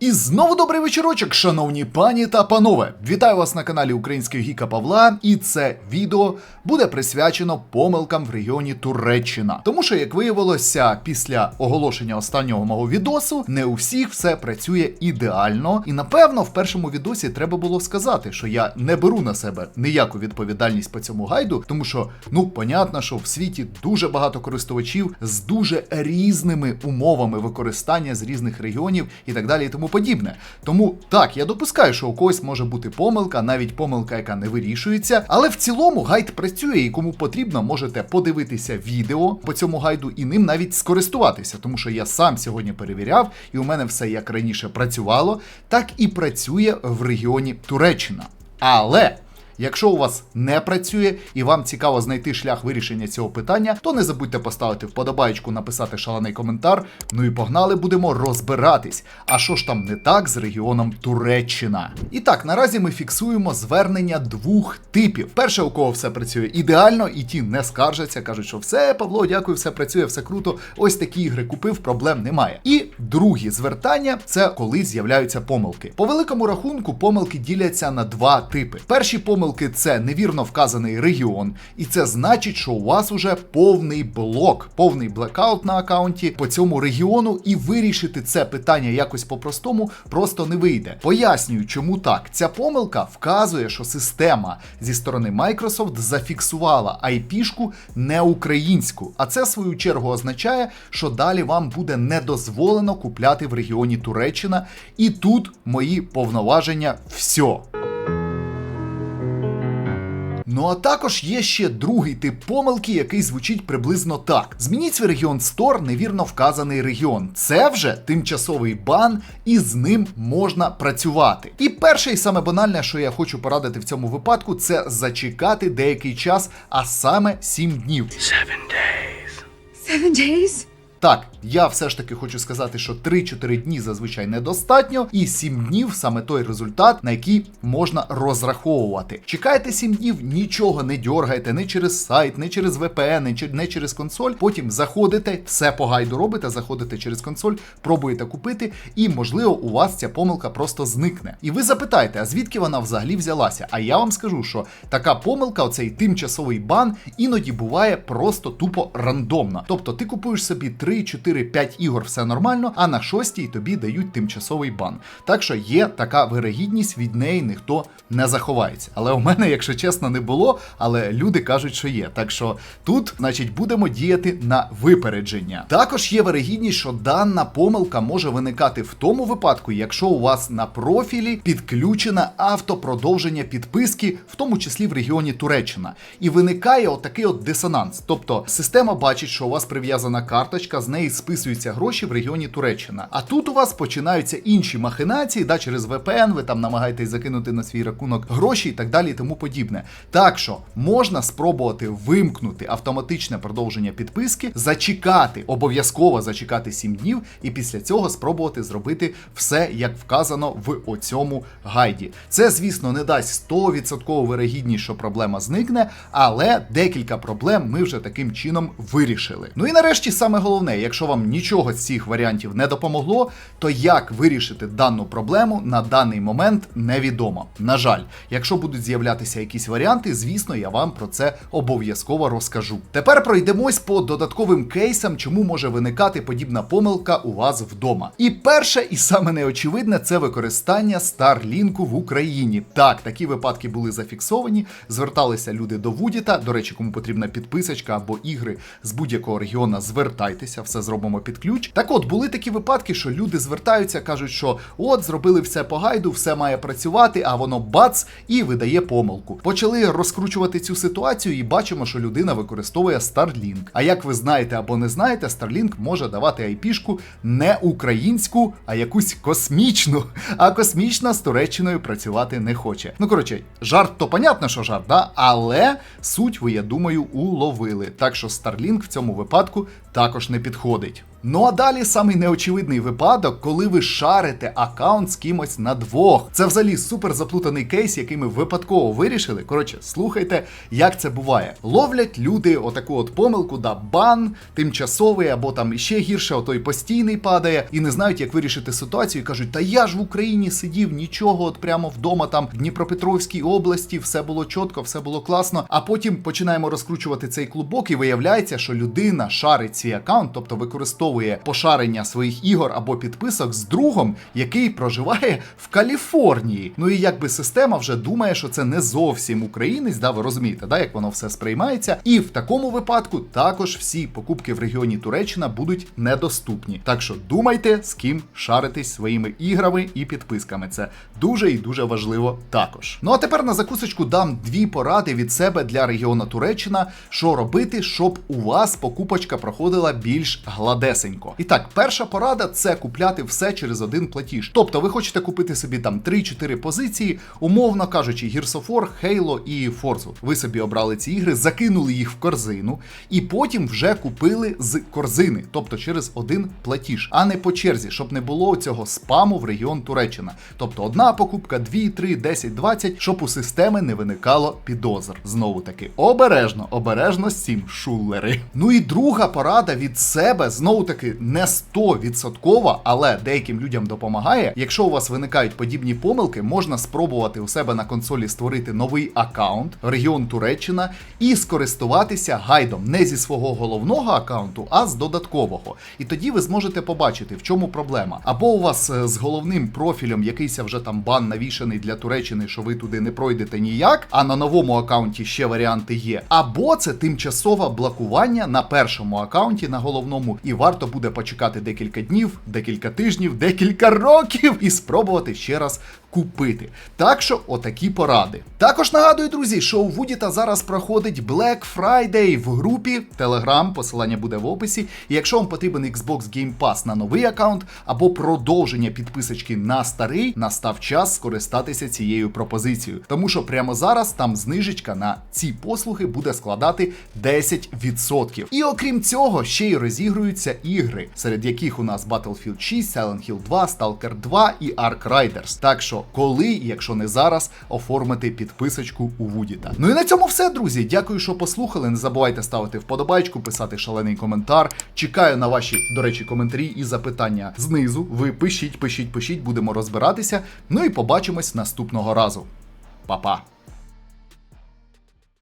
І знову добрий вечірочок, шановні пані та панове. Вітаю вас на каналі Українського Гіка Павла, і це відео буде присвячено помилкам в регіоні Туреччина. Тому що, як виявилося, після оголошення останнього мого відосу, не у всіх все працює ідеально. І напевно, в першому відосі треба було сказати, що я не беру на себе ніяку відповідальність по цьому гайду, тому що, ну, понятно, що в світі дуже багато користувачів з дуже різними умовами використання з різних регіонів і так далі. І тому подібне. Тому так, я допускаю, що у когось може бути помилка, навіть помилка, яка не вирішується. Але в цілому гайд працює, і кому потрібно, можете подивитися відео по цьому гайду і ним навіть скористуватися, тому що я сам сьогодні перевіряв, і у мене все як раніше працювало, так і працює в регіоні Туреччина. Але. Якщо у вас не працює і вам цікаво знайти шлях вирішення цього питання, то не забудьте поставити вподобаєчку, написати шалений коментар. Ну і погнали, будемо розбиратись. А що ж там не так з регіоном Туреччина? І так, наразі ми фіксуємо звернення двох типів. Перше, у кого все працює ідеально, і ті не скаржаться, кажуть, що все, Павло, дякую, все працює, все круто. Ось такі ігри купив, проблем немає. І другі звертання це коли з'являються помилки. По великому рахунку, помилки діляться на два типи. Перші помилки це невірно вказаний регіон, і це значить, що у вас уже повний блок, повний блекаут на аккаунті по цьому регіону, і вирішити це питання якось по-простому просто не вийде. Пояснюю, чому так. Ця помилка вказує, що система зі сторони Microsoft зафіксувала IP-шку не українську, а це в свою чергу означає, що далі вам буде не дозволено купляти в регіоні Туреччина, і тут мої повноваження все. Ну а також є ще другий тип помилки, який звучить приблизно так: змініть свій регіон Store, невірно вказаний регіон. Це вже тимчасовий бан, і з ним можна працювати. І перше і саме банальне, що я хочу порадити в цьому випадку, це зачекати деякий час, а саме 7 днів. Seven days? Так, я все ж таки хочу сказати, що 3-4 дні зазвичай недостатньо, і 7 днів саме той результат, на який можна розраховувати. Чекайте 7 днів, нічого не дьоргайте, не через сайт, не через VPN, не через консоль. Потім заходите, все по гайду робите, заходите через консоль, пробуєте купити, і можливо у вас ця помилка просто зникне. І ви запитаєте, а звідки вона взагалі взялася? А я вам скажу, що така помилка, оцей тимчасовий бан, іноді буває просто тупо рандомно. Тобто ти купуєш собі 3, 4, 5 ігор, все нормально, а на шостій тобі дають тимчасовий бан. Так що є така вирогідність, від неї ніхто не заховається. Але у мене, якщо чесно, не було, але люди кажуть, що є. Так що тут, значить, будемо діяти на випередження. Також є вирогідність, що дана помилка може виникати в тому випадку, якщо у вас на профілі підключена автопродовження підписки, в тому числі в регіоні Туреччина. І виникає отакий от дисонанс. Тобто система бачить, що у вас прив'язана карточка, з неї списуються гроші в регіоні Туреччина. А тут у вас починаються інші махинації, да, через VPN, ви там намагаєтесь закинути на свій рахунок гроші і так далі, і тому подібне. Так що можна спробувати вимкнути автоматичне продовження підписки, зачекати, обов'язково зачекати 7 днів, і після цього спробувати зробити все, як вказано в оцьому гайді. Це, звісно, не дасть 100% вирогідність, що проблема зникне, але декілька проблем ми вже таким чином вирішили. Ну і нарешті саме головне, якщо вам нічого з цих варіантів не допомогло, то як вирішити дану проблему на даний момент невідомо. На жаль, якщо будуть з'являтися якісь варіанти, звісно, я вам про це обов'язково розкажу. Тепер пройдемось по додатковим кейсам, чому може виникати подібна помилка у вас вдома. І перше, і саме неочевидне, це використання Starlink в Україні. Так, такі випадки були зафіксовані. Зверталися люди до Вудіта. До речі, кому потрібна підписочка або ігри з будь-якого регіона, звертайтеся, все зробимо під ключ. Так от були такі випадки, що люди звертаються, кажуть, що от зробили все по гайду, все має працювати, а воно бац і видає помилку. Почали розкручувати цю ситуацію і бачимо, що людина використовує Starlink. А як ви знаєте або не знаєте, Starlink може давати IP-шку не українську, а якусь космічну. А космічна з Туреччиною працювати не хоче. Ну коротше, жарт то понятно, що жарт, да? але суть ви, я думаю, уловили. Так що Starlink в цьому випадку також не підходить. Ну а далі самий неочевидний випадок, коли ви шарите аккаунт з кимось на двох. Це взагалі супер заплутаний кейс, який ми випадково вирішили. Коротше, слухайте, як це буває. Ловлять люди отаку от помилку, да бан тимчасовий або там ще гірше, отой постійний падає, і не знають, як вирішити ситуацію. і Кажуть, та я ж в Україні сидів, нічого, от прямо вдома, там в Дніпропетровській області, все було чітко, все було класно. А потім починаємо розкручувати цей клубок, і виявляється, що людина шарить свій аккаунт, тобто використовує пошарення своїх ігор або підписок з другом, який проживає в Каліфорнії. Ну і якби система вже думає, що це не зовсім українець, да, ви розумієте, да, як воно все сприймається. І в такому випадку також всі покупки в регіоні Туреччина будуть недоступні. Так що думайте, з ким шаритись своїми іграми і підписками. Це дуже і дуже важливо також. Ну а тепер на закусочку дам дві поради від себе для регіону Туреччина, що робити, щоб у вас покупочка проходила більш гладесенько. І так, перша порада це купляти все через один платіж. Тобто, ви хочете купити собі там 3-4 позиції, умовно кажучи, Gears of War, Halo і Forza. Ви собі обрали ці ігри, закинули їх в корзину, і потім вже купили з корзини, тобто через один платіж, а не по черзі, щоб не було цього спаму в регіон Туреччина. Тобто одна покупка, 2, 3, 10, 20, щоб у системи не виникало підозр. Знову таки, обережно, обережно з цим шулери. Ну і друга порада від себе, знову таки, не 100%, але деяким людям допомагає. Якщо у вас виникають подібні помилки, можна спробувати у себе на консолі створити новий аккаунт регіон Туреччина і скористуватися гайдом не зі свого головного аккаунту, а з додаткового. І тоді ви зможете побачити, в чому проблема. Або у вас е, з головним профілем якийсь вже там бан навішаний для Туреччини, що ви туди не пройдете ніяк, а на новому аккаунті ще варіанти є. Або це тимчасове блокування на першому аккаунті на головному, і варто буде почекати декілька днів, декілька тижнів, декілька років і спробувати ще раз купити. Так що отакі поради. Також нагадую, друзі, що у Вудіта зараз проходить Black Friday в групі Telegram, посилання буде в описі. І якщо вам потрібен Xbox Game Pass на новий аккаунт або продовження підписочки на старий, настав час скористатися цією пропозицією. Тому що прямо зараз там знижечка на ці послуги буде складати 10%. І окрім цього, ще й розігруються ігри, серед яких у нас Battlefield 6, Silent Hill 2, Stalker 2 і Ark Riders. Так що, коли, якщо не зараз, оформити підписочку у Вудіта. Ну і на цьому все, друзі. Дякую, що послухали. Не забувайте ставити вподобайку, писати шалений коментар. Чекаю на ваші, до речі, коментарі і запитання знизу. Ви пишіть, пишіть, пишіть, будемо розбиратися. Ну і побачимось наступного разу. Па-па!